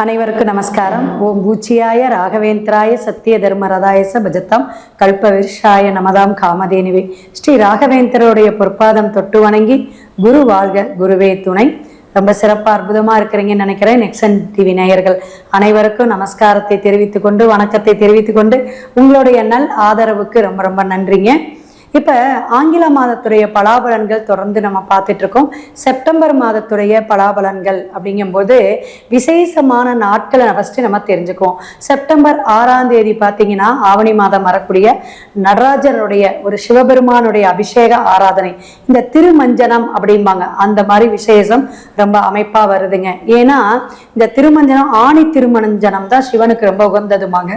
அனைவருக்கும் நமஸ்காரம். ஓம் பூச்சியாய ராகவேந்திராய சத்திய தர்மரதாயச பஜத்தம் கல்பவிருஷாய நமதாம் காமதேனுவே. ஸ்ரீ ராகவேந்திரருடைய பொற்பாதம் தொட்டு வணங்கி குரு வாழ்க குருவே துணை. ரொம்ப சிறப்பாக அற்புதமாக இருக்கிறீங்கன்னு நினைக்கிறேன். நெக்ஸன் டிவி நேயர்கள் அனைவருக்கும் நமஸ்காரத்தை தெரிவித்துக்கொண்டு வணக்கத்தை தெரிவித்துக்கொண்டு உங்களுடைய நல் ஆதரவுக்கு ரொம்ப ரொம்ப நன்றிங்க. இப்போ ஆங்கில மாதத்துடைய பலாபலன்கள் தொடர்ந்து நம்ம பார்த்துட்டு இருக்கோம் செப்டம்பர் மாதத்துடைய பலாபலன்கள் அப்படிங்கும்போது விசேஷமான நாட்களை ஃபஸ்ட்டு நம்ம தெரிஞ்சுக்குவோம். செப்டம்பர் ஆறாம் தேதி பார்த்தீங்கன்னா ஆவணி மாதம் வரக்கூடிய நடராஜனுடைய ஒரு சிவபெருமானுடைய அபிஷேக ஆராதனை. இந்த திருமஞ்சனம் அப்படிம்பாங்க. அந்த மாதிரி விசேஷம் ரொம்ப அமைப்பாக வருதுங்க. ஏன்னா இந்த திருமஞ்சனம் ஆணி திருமஞ்சனம் தான் சிவனுக்கு ரொம்ப உகந்ததுமாங்க.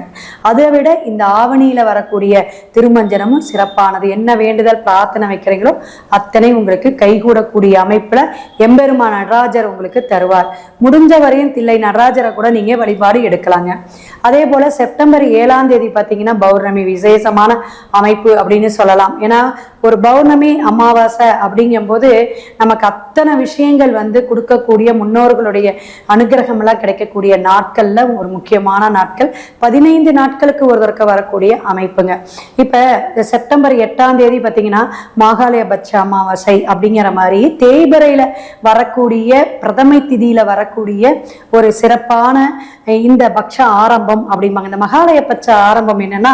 அதை விட இந்த ஆவணியில் வரக்கூடிய திருமஞ்சனமும் சிறப்பானது. என்ன வேண்டுதல் பிரார்த்தனை வைக்கிறீங்களோ அத்தனை உங்களுக்கு கைகூடக்கூடிய அமைப்பில் எம்பெருமா நடராஜர் உங்களுக்கு தருவார். முடிஞ்ச வரையும் தில்லை நடராஜரை கூட நீங்கள் வழிபாடு எடுக்கலாங்க. அதே போல் செப்டம்பர் ஏழாம் தேதி பார்த்தீங்கன்னா பௌர்ணமி விசேஷமான அமைப்பு அப்படின்னு சொல்லலாம். ஏன்னா ஒரு பௌர்ணமி அமாவாசை அப்படிங்கும்போது நமக்கு அத்தனை விஷயங்கள் வந்து கொடுக்கக்கூடிய முன்னோர்களுடைய அனுகிரகமெல்லாம் கிடைக்கக்கூடிய நாட்கள்ல ஒரு முக்கியமான நாட்கள். பதினைந்து நாட்களுக்கு ஒரு தடவை வரக்கூடிய அமைப்புங்க. இப்போ செப்டம்பர் எட்டாம் தேதி பார்த்தீங்கன்னா மாகாலய பட்ச அமாவாசை அப்படிங்கிற மாதிரி தேய்பிரையில் வரக்கூடிய பிரதமை திதியில வரக்கூடிய ஒரு சிறப்பான இந்த பட்ச ஆரம்பம் அப்படிம்பாங்க. இந்த மகாலய பட்ச ஆரம்பம் என்னன்னா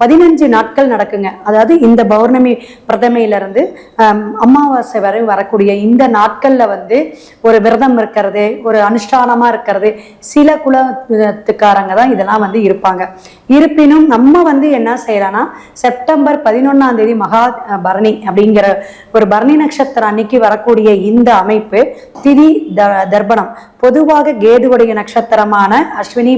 பதினஞ்சு நாட்கள் நடக்குங்க. அதாவது இந்த பௌர்ணமி பிரதமையிலிருந்து ஆம், அமாவாசை வரை வரக்கூடிய இந்த நாட்கள்ல வந்து ஒரு விரதம் இருக்கிறது ஒரு அனுஷ்டானமா இருக்கிறது. சில குலத்துக்காரங்க தான் இதெல்லாம் வந்து இருப்பாங்க. இருப்பினும் நம்ம வந்து என்ன செய்யலாம்னா செப்டம்பர் பதினொன்னாம் தேதி மகா பரணி அப்படிங்கிற ஒரு பரணி நட்சத்திரம் அன்னைக்கு வரக்கூடிய இந்த அமைப்பு திதி த- தர்ப்பணம். பொதுவாக கேதுவுடைய நட்சத்திரமான அஸ்வினி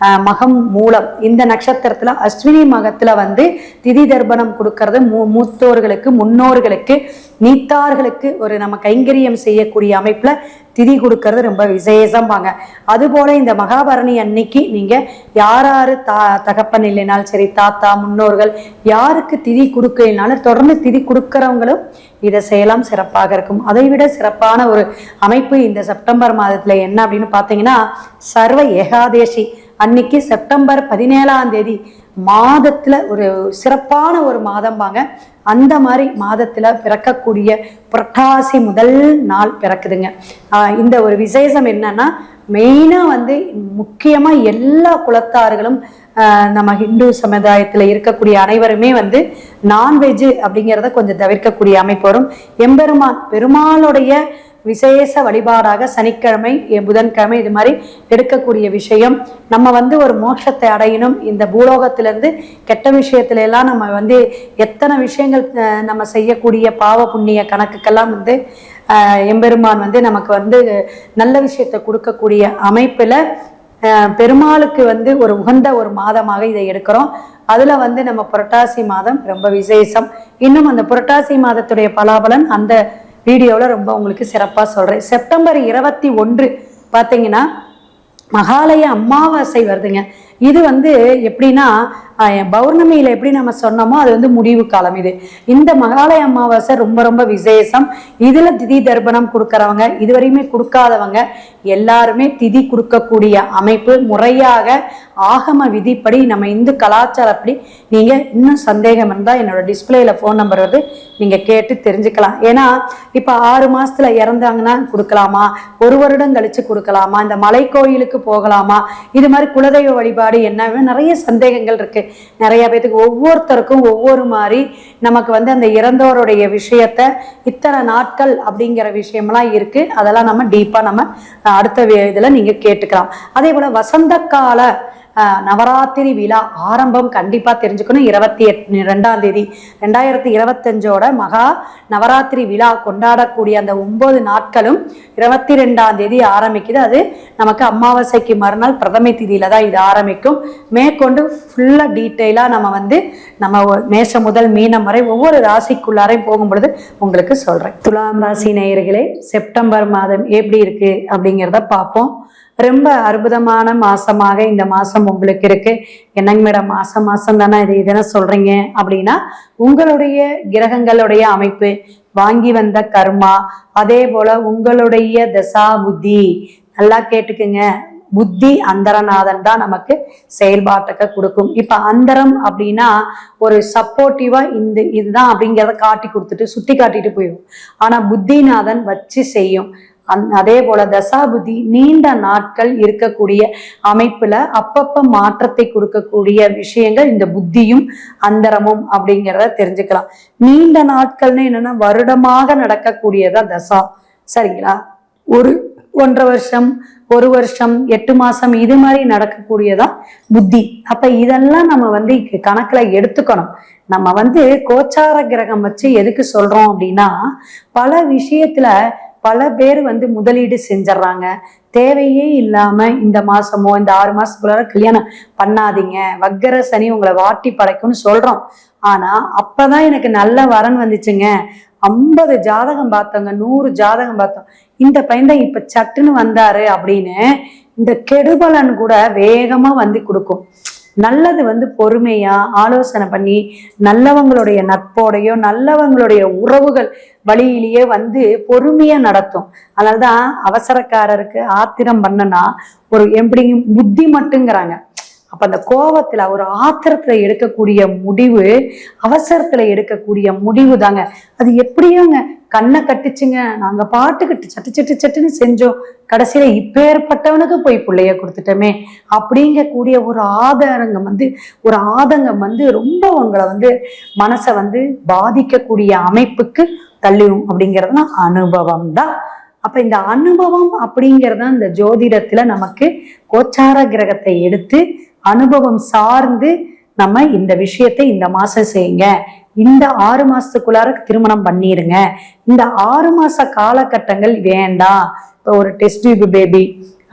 அஹ், மகம் மூலம் இந்த நட்சத்திரத்துல அஸ்வினி மகத்துல வந்து திதி தர்ப்பணம் கொடுக்கறது. மூ மூத்தோர்களுக்கு முன்னோர்களுக்கு நீத்தார்களுக்கு ஒரு நம்ம கைங்கரியம் செய்யக்கூடிய அமைப்புல திதி கொடுக்கறது ரொம்ப விசேஷம்பாங்க. அதுபோல இந்த மகாபரணி அன்னைக்கு நீங்க யார் யார் தா தகப்பன் இல்லைனாலும் சரி தாத்தா முன்னோர்கள் யாருக்கு திதி கொடுக்கலைனாலும் தொடர்ந்து திதி கொடுக்கறவங்களும் இதை செய்யலாம் சிறப்பாக இருக்கும். அதை விட சிறப்பான ஒரு அமைப்பு இந்த செப்டம்பர் மாதத்துல என்ன அப்படின்னு பார்த்தீங்கன்னா சர்வ ஏகாதேசி. அன்னைக்கு செப்டம்பர் பதினேழாம் தேதி மாதத்துல ஒரு சிறப்பான ஒரு மாதம் பாங்க அந்த மாதிரி மாதத்துல பிறக்கக்கூடிய புரட்டாசி முதல் நாள் பிறக்குதுங்க. இந்த ஒரு விசேஷம் என்னன்னா மெயினாக வந்து முக்கியமாக எல்லா குலத்தார்களும் ஆஹ் நம்ம ஹிந்து சமுதாயத்தில் இருக்கக்கூடிய அனைவருமே வந்து நான்வெஜ் அப்படிங்கிறத கொஞ்சம் தவிர்க்கக்கூடிய அமைப்பு வரும். எம்பெருமான் பெருமாளுடைய விசேஷ வழிபாடாக சனிக்கிழமை புதன்கிழமை இது மாதிரி எடுக்கக்கூடிய விஷயம். நம்ம வந்து ஒரு மோட்சத்தை அடையணும். இந்த பூலோகத்திலேருந்து கெட்ட விஷயத்துல எல்லாம் நம்ம வந்து எத்தனை விஷயங்கள் நம்ம செய்யக்கூடிய பாவ புண்ணிய கணக்குக்கெல்லாம் வந்து எம்பெருமான் வந்து நமக்கு வந்து நல்ல விஷயத்தை கொடுக்கக்கூடிய அமைப்பில் பெருமாளுக்கு வந்து ஒரு உகந்த ஒரு மாதமாக இதை எடுக்கிறோம். அதில் வந்து நம்ம புரட்டாசி மாதம் ரொம்ப விசேஷம். இன்னும் அந்த புரட்டாசி மாதத்துடைய பலாபலன் அந்த வீடியோவில் ரொம்ப உங்களுக்கு சிறப்பாக சொல்கிறேன் செப்டம்பர் இருபத்தி ஒன்று பார்த்தீங்கன்னா மகாலய அமாவாசை வருதுங்க. இது வந்து எப்படின்னா அஹ், பௌர்ணமியில எப்படி நம்ம சொன்னோமோ அது வந்து முடிவு காலம் இது. இந்த மகாலய அமாவாசை ரொம்ப ரொம்ப விசேஷம். இதுல திதி தர்ப்பணம் கொடுக்கறவங்க இதுவரையுமே கொடுக்காதவங்க எல்லாருமே திதி கொடுக்கக்கூடிய அமைப்பு முறையாக ஆகம விதிப்படி நம்ம இந்து கலாச்சாரப்படி நீங்க இன்னும் சந்தேகம் இருந்தால் என்னோட டிஸ்பிளேல ஃபோன் நம்பர் வந்து நீங்க கேட்டு தெரிஞ்சுக்கலாம். ஏன்னா இப்போ ஆறு மாசத்துல இறந்தாங்கன்னா கொடுக்கலாமா? ஒரு வருடம் கழிச்சு கொடுக்கலாமா? இந்த மலை கோயிலுக்கு போகலாமா? இது மாதிரி குலதெய்வ வழிபாடு என்ன நிறைய சந்தேகங்கள் இருக்கு. நிறைய பேத்துக்கு ஒவ்வொருத்தருக்கும் ஒவ்வொரு மாதிரி நமக்கு வந்து அந்த இறந்தவருடைய விஷயத்த இத்தனை நாட்கள் அப்படிங்கிற விஷயம்லாம் இருக்கு. அதெல்லாம் நம்ம டீப்பா நம்ம அடுத்த இதில் இதுல நீங்க கேட்டுக்கலாம். அதே போல வசந்த கால நவராத்திரி விழா ஆரம்பம் கண்டிப்பாக தெரிஞ்சுக்கணும். இருபத்தி எட் ரெண்டாம் தேதி. ரெண்டாயிரத்தி இருபத்தஞ்சோட மகா நவராத்திரி விழா கொண்டாடக்கூடிய அந்த ஒம்பது நாட்களும் இருபத்தி ரெண்டாம் தேதி ஆரம்பிக்குது. அது நமக்கு அமாவாசைக்கு மறுநாள் பிரதமை திதியில தான் இது ஆரம்பிக்கும். மேற்கொண்டு ஃபுல்லாக டீட்டெயிலாக நம்ம வந்து நம்ம மேசம் மேஷம் முதல் மீனம் வரை ஒவ்வொரு ராசிக்குள்ளாரையும் போகும் பொழுது உங்களுக்கு சொல்கிறேன் துலாம் ராசி நேயர்களே செப்டம்பர் மாதம் எப்படி இருக்குது அப்படிங்கிறத பார்ப்போம். ரொம்ப அற்புதமான மாசமாக இந்த மாசம் உங்களுக்கு இருக்கு. என்னங்க மேடம் மாசம் மாசம் தானே இது இதெல்லாம் சொல்றீங்க? அப்படின்னா உங்களுடைய கிரகங்களுடைய அமைப்பு வாங்கி வந்த கர்மா அதே போல உங்களுடைய தசா புத்தி. நல்லா கேட்டுக்குங்க. புத்தி அந்தரநாதன் தான் நமக்கு செயல்பாட்டுக்கு கொடுக்கும். இப்ப அந்தரம் அப்படின்னா ஒரு சப்போர்ட்டிவா இந்த இதுதான் அப்படிங்கிறத காட்டி கொடுத்துட்டு சுட்டி காட்டிட்டு போயிடும் ஆனா புத்திநாதன் வச்சு செய்யும். அதே போல தசாபுதி நீண்ட நாட்கள் இருக்கக்கூடிய அமைப்புல அப்பப்ப மாற்றத்தை கொடுக்கக்கூடிய விஷயங்கள் இந்த புத்தியும் அந்தரமும் அப்படிங்கிறத தெரிஞ்சுக்கலாம். நீண்ட நாட்கள்னு என்னன்னா வருடமாக நடக்கக்கூடியதா தசா. சரிங்களா? ஒரு ஒன்றரை வருஷம் ஒரு வருஷம் எட்டு மாசம் இது மாதிரி நடக்கக்கூடியதா புத்தி. அப்ப இதெல்லாம் நம்ம வந்து கணக்குல எடுத்துக்கணும். நம்ம வந்து கோச்சார கிரகம் வச்சு எதுக்கு சொல்றோம் அப்படின்னா பல விஷயத்துல பல பேர் வந்து முதலீடு செஞ்சிடறாங்க தேவையே இல்லாம இந்த மாசமோ இந்த ஆறு மாசத்துக்குள்ளார கல்யாணம் பண்ணாதீங்க. வக்கர சனி உங்களை வாட்டி படைக்கும்னு சொல்றோம். ஆனா அப்பதான் எனக்கு நல்ல வரன் வந்துச்சுங்க. ஐம்பது ஜாதகம் பார்த்தோங்க நூறு ஜாதகம் பார்த்தோம். இந்த பையன் தான் இப்ப சட்டுன்னு வந்தாரு அப்படின்னு இந்த கெடுபலன் கூட வேகமா வந்து கொடுக்கும். நல்லது வந்து பொறுமையா ஆலோசனை பண்ணி நல்லவங்களுடைய நட்போடையோ நல்லவங்களுடைய உறவுகள் வழியிலேயே வந்து பொறுமையா நடத்தும். அதனாலதான் அவசரக்காரருக்கு ஆத்திரம் பண்ணனா ஒரு எப்படி புத்தி மட்டுங்கிறாங்க. அப்ப அந்த கோவத்துல ஒரு ஆத்திரத்துல எடுக்கக்கூடிய முடிவு அவசரத்துல எடுக்கக்கூடிய முடிவு தாங்க அது எப்படியோங்க கண்ணை கட்டிச்சுங்க. நாங்க பாட்டுக்கிட்டு சட்டு சட்டு சட்டுன்னு செஞ்சோம். கடைசியில இப்பேற்பட்டவனுக்கு போய் பிள்ளைய கொடுத்துட்டோமே. அப்படிங்கக்கூடிய ஒரு ஆதாரங்கம் வந்து ஒரு ஆதங்கம் வந்து ரொம்ப உங்களை வந்து மனசை வந்து பாதிக்கக்கூடிய அமைப்புக்கு தள்ளிடும் அப்படிங்கிறதுனா அனுபவம் தான் அப்ப இந்த அனுபவம் அப்படிங்கிறத இந்த ஜோதிடத்துல நமக்கு கோச்சார கிரகத்தை எடுத்து அனுபவம் சார்ந்து நம்ம இந்த விஷயத்தை இந்த மாசம் செய்யுங்க. இந்த ஆறு மாசத்துக்குள்ளார திருமணம் பண்ணிருங்க. இந்த ஆறு மாச காலகட்டங்கள் வேண்டாம். இப்போ ஒரு டெஸ்ட் டியூப் பேபி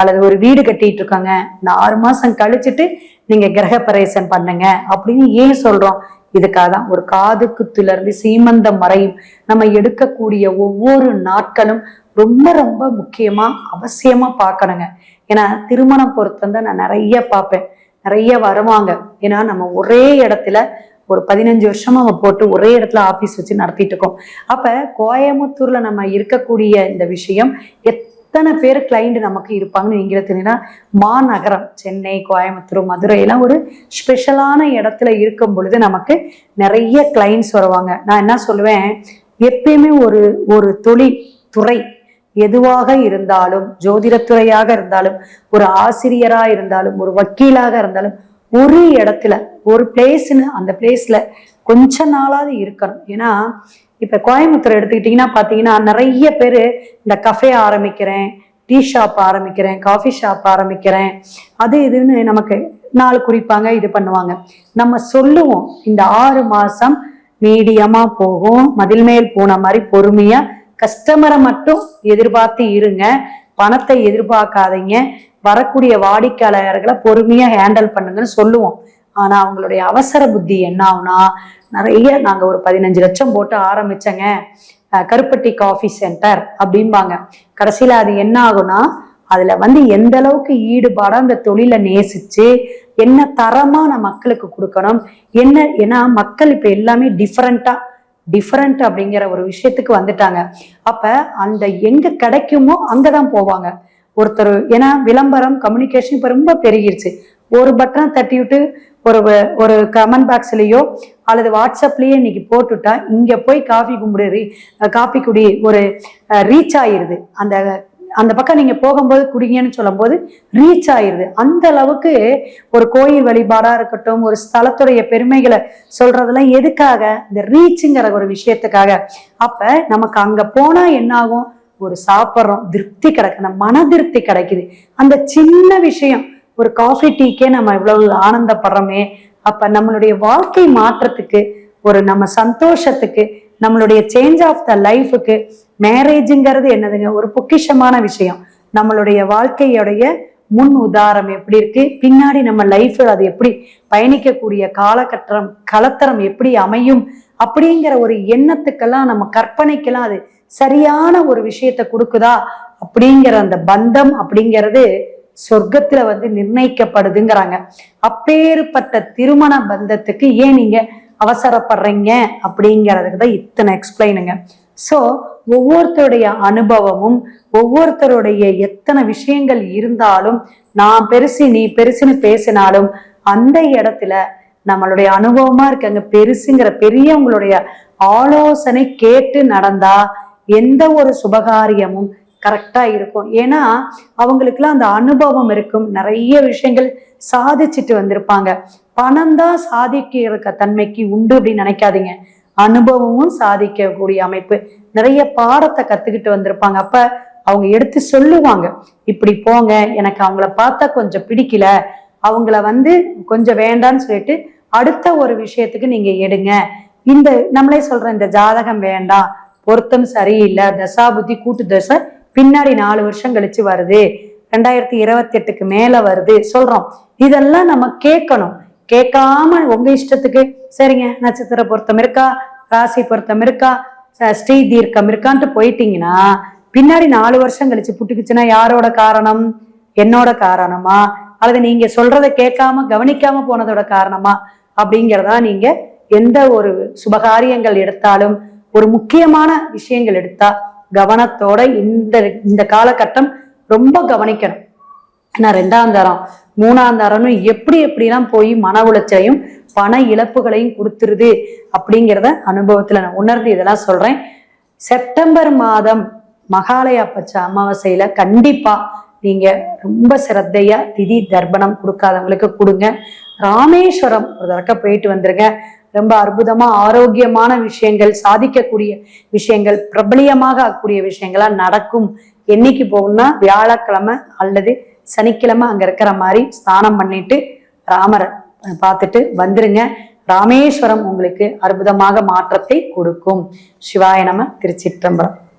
அல்லது ஒரு வீடு கட்டிட்டு இருக்காங்க. இந்த ஆறு மாசம் கழிச்சுட்டு நீங்க கிரக பிரவேசம் பண்ணுங்க அப்படின்னு ஏன் சொல்றோம்? இதுக்காக தான் ஒரு காது குத்துல இருந்து சீமந்தம் வரையும் நம்ம எடுக்கக்கூடிய ஒவ்வொரு நாட்களும் ரொம்ப ரொம்ப முக்கியமா அவசியமா பார்க்கணுங்க. ஏன்னா திருமணம் பொறுத்தவரை நான் நிறைய பார்ப்பேன். நிறைய வருவாங்க. ஏன்னா நம்ம ஒரே இடத்துல ஒரு பதினஞ்சு வருஷமா நம்ம போட்டு ஒரே இடத்துல ஆபீஸ் வச்சு நடத்திட்டு இருக்கோம் அப்ப கோயம்புத்தூர்ல நம்ம இருக்கக்கூடிய இந்த விஷயம் எத்தனை பேர் கிளைண்ட் நமக்கு இருப்பாங்கன்னு நீங்களே தெரியுன்னா மாநகரம் சென்னை கோயம்புத்தூர் மதுரை எல்லாம் ஒரு ஸ்பெஷலான இடத்துல இருக்கும் பொழுது நமக்கு நிறைய கிளைண்ட்ஸ் வருவாங்க. நான் என்ன சொல்லுவேன் எப்பயுமே ஒரு ஒரு தொழில் துறை எதுவாக இருந்தாலும் ஜோதிடத்துறையாக இருந்தாலும் ஒரு ஆசிரியரா இருந்தாலும் ஒரு வக்கீலாக இருந்தாலும் ஒரு இடத்துல ஒரு பிளேஸ்னு அந்த பிளேஸ்ல கொஞ்ச நாளாவது இருக்கணும். ஏன்னா இப்ப கோயம்புத்தூர் எடுத்துக்கிட்டிங்கன்னா பாத்தீங்கன்னா நிறைய பேர் இந்த கஃபே ஆரம்பிக்கிறேன் டீ ஷாப் ஆரம்பிக்கிறேன் காஃபி ஷாப் ஆரம்பிக்கிறேன். அது இதுன்னு நமக்கு நாள் குறிப்பாங்க இது பண்ணுவாங்க. நம்ம சொல்லுவோம் இந்த ஆறு மாசம் மீடியமா போகும் மதில் மேல் போன மாதிரி பொறுமையா கஸ்டமரை மட்டும் எதிர்பார்த்து இருங்க பணத்தை எதிர்பார்க்காதீங்க வரக்கூடிய வாடிக்கையாளர்களை பொறுமையா ஹேண்டில் பண்ணுங்கன்னு சொல்லுவோம். ஆனா அவங்களுடைய அவசர புத்தி என்ன ஆகுனா நிறைய நாங்க ஒரு பதினஞ்சு லட்சம் போட்டு ஆரம்பிச்சங்க. கருப்பட்டி காஃபி சென்டர் அப்படிம்பாங்க. கடைசியில அது என்ன ஆகும்னா அதுல வந்து எந்த அளவுக்கு ஈடுபாடா அந்த தொழிலை நேசிச்சு என்ன தரமா நான் மக்களுக்கு கொடுக்கணும் என்ன ஏன்னா மக்கள் இப்ப எல்லாமே டிஃப்ரெண்டா டிஃப்ரெண்ட் அப்படிங்கிற ஒரு விஷயத்துக்கு வந்துட்டாங்க. அப்ப அந்த எங்க கிடைக்குமோ அங்கதான் போவாங்க. ஒருத்தர் ஏன்னா விளம்பரம் கம்யூனிகேஷன் இப்போ ரொம்ப பெருகிருச்சு. ஒரு பட்டனை தட்டி விட்டு ஒரு ஒரு கமெண்ட் பாக்ஸ்லேயோ அல்லது வாட்ஸ்அப்லேயோ இன்னைக்கு போட்டுட்டா இங்கே போய் காஃபி கும்பிடு ரீ காஃபி குடி ஒரு ரீச் ஆயிடுது அந்த அந்த பக்கம் நீங்கள் போகும்போது குடிங்கன்னு சொல்லும்போது ரீச் ஆயிடுது அந்த அளவுக்கு ஒரு கோயில் வழிபாடாக இருக்கட்டும் ஒரு ஸ்தலத்துடைய பெருமைகளை சொல்கிறதெல்லாம் எதுக்காக? இந்த ரீச்சுங்கிற ஒரு விஷயத்துக்காக. அப்போ நமக்கு அங்கே போனால் என்னாகும்? ஒரு சாப்பிட்றோம் திருப்தி கிடைக்குது அந்த மன திருப்தி கிடைக்குது. அந்த சின்ன விஷயம் ஒரு காஃபி டீக்கே நம்ம இவ்வளவு ஆனந்தப்படுறோமே அப்ப நம்மளுடைய வாழ்க்கை மாற்றத்துக்கு ஒரு நம்ம சந்தோஷத்துக்கு நம்மளுடைய சேஞ்ச் ஆஃப் த லைஃபுக்கு மேரேஜுங்கிறது என்னதுங்க? ஒரு பொக்கிஷமான விஷயம். நம்மளுடைய வாழ்க்கையுடைய முன் உதாரம் எப்படி இருக்கு? பின்னாடி நம்ம லைஃப் அது எப்படி பயணிக்கக்கூடிய காலகட்டம் கலத்தரம் எப்படி அமையும்? அப்படிங்கிற ஒரு எண்ணத்துக்கெல்லாம் நம்ம கற்பனைக்கெல்லாம் அது சரியான ஒரு விஷயத்த கொடுக்குதா? அப்படிங்கிற அந்த பந்தம் அப்படிங்கிறது சொர்க்கத்துல வந்து நிர்ணயிக்கப்படுதுங்கிறாங்க. அப்பேற்பட்ட திருமண பந்தத்துக்கு ஏன் நீங்க அவசரப்படுறீங்க? அப்படிங்கிறதுக்கு தான் இத்தனை எக்ஸ்பிளைனுங்க ஸோ ஒவ்வொருத்தருடைய அனுபவமும் ஒவ்வொருத்தருடைய எத்தனை விஷயங்கள் இருந்தாலும் நான் பெருசு நீ பெருசுன்னு பேசினாலும் அந்த இடத்துல நம்மளுடைய அனுபவமா இருக்காங்க. பெருசுங்கிற பெரியவங்களுடைய ஆலோசனை கேட்டு நடந்தா எந்த ஒரு சுபகாரியமும் கரெக்டா இருக்கும். ஏன்னா அவங்களுக்குலாம் அந்த அனுபவம் இருக்கும். நிறைய விஷயங்கள் சாதிச்சுட்டு வந்திருப்பாங்க. பணம் தான் சாதிக்கிற தன்மைக்கு உண்டு அப்படின்னு நினைக்காதீங்க. அனுபவமும் சாதிக்கக்கூடிய அமைப்பு. நிறைய பாடத்தை கத்துக்கிட்டு வந்திருப்பாங்க. அப்ப அவங்க எடுத்து சொல்லுவாங்க. இப்படி போங்க. எனக்கு அவங்கள பார்த்தா கொஞ்சம் பிடிக்கல. அவங்கள வந்து கொஞ்சம் வேண்டான்னு சொல்லிட்டு அடுத்த ஒரு விஷயத்துக்கு நீங்க எடுங்க. இந்த நம்மளே சொல்கிற இந்த ஜாதகம் வேண்டாம். பொருத்தம் சரியில்லை. தசாபுத்தி கூட்டு தசை பின்னாடி நாலு வருஷம் கழிச்சு வருது. ரெண்டாயிரத்தி இருபத்தி எட்டுக்கு மேல வருது. சொல்றோம். இதெல்லாம் நம்ம கேட்கணும். கேட்காம உங்க இஷ்டத்துக்கு. சரிங்க. நட்சத்திர பொருத்தம் இருக்கா? ராசி பொருத்தம் இருக்கா? ஸ்ரீ தீர்க்கம் இருக்கான்ட்டு போயிட்டீங்கன்னா பின்னாடி நாலு வருஷம் கழிச்சு புட்டுக்குச்சுன்னா யாரோட காரணம்? என்னோட காரணமா? அல்லது நீங்க சொல்றதை கேட்காம கவனிக்காம போனதோட காரணமா? அப்படிங்கிறதா நீங்க எந்த ஒரு சுபகாரியங்கள் எடுத்தாலும் ஒரு முக்கியமான விஷயங்கள் எடுத்தா கவனத்தோட இந்த இந்த காலகட்டம் ரொம்ப கவனிக்கணும். ஏன்னா ரெண்டாம் தரம் மூணாம் தரம்னு எப்படி எப்படிலாம் போய் மன உளைச்சலையும் பண இழப்புகளையும் கொடுத்துருது அப்படிங்கிறத அனுபவத்துல நான் உணர்ந்து இதெல்லாம் சொல்றேன். செப்டம்பர் மாதம் மகாலயா பச்ச அமாவாசையில கண்டிப்பா நீங்க ரொம்ப சிரத்தையா திதி தர்ப்பணம் கொடுக்காதவங்களுக்கு கொடுங்க. ராமேஸ்வரம் ஒரு தடக்க போயிட்டு வந்துருங்க. ரொம்ப அற்புதமா ஆரோக்கியமான விஷயங்கள் சாதிக்கக்கூடிய விஷயங்கள் பிரபலியமாக ஆகக்கூடிய விஷயங்களா நடக்கும். என்னைக்கு போகணும்னா வியாழக்கிழமை அல்லது சனிக்கிழமை அங்க இருக்கிற மாதிரி ஸ்நானம் பண்ணிட்டு ராமரை பார்த்துட்டு வந்துருங்க. ராமேஸ்வரம் உங்களுக்கு அற்புதமாக மாற்றத்தை கொடுக்கும். சிவாய நம திருச்சிற்றம்பரம்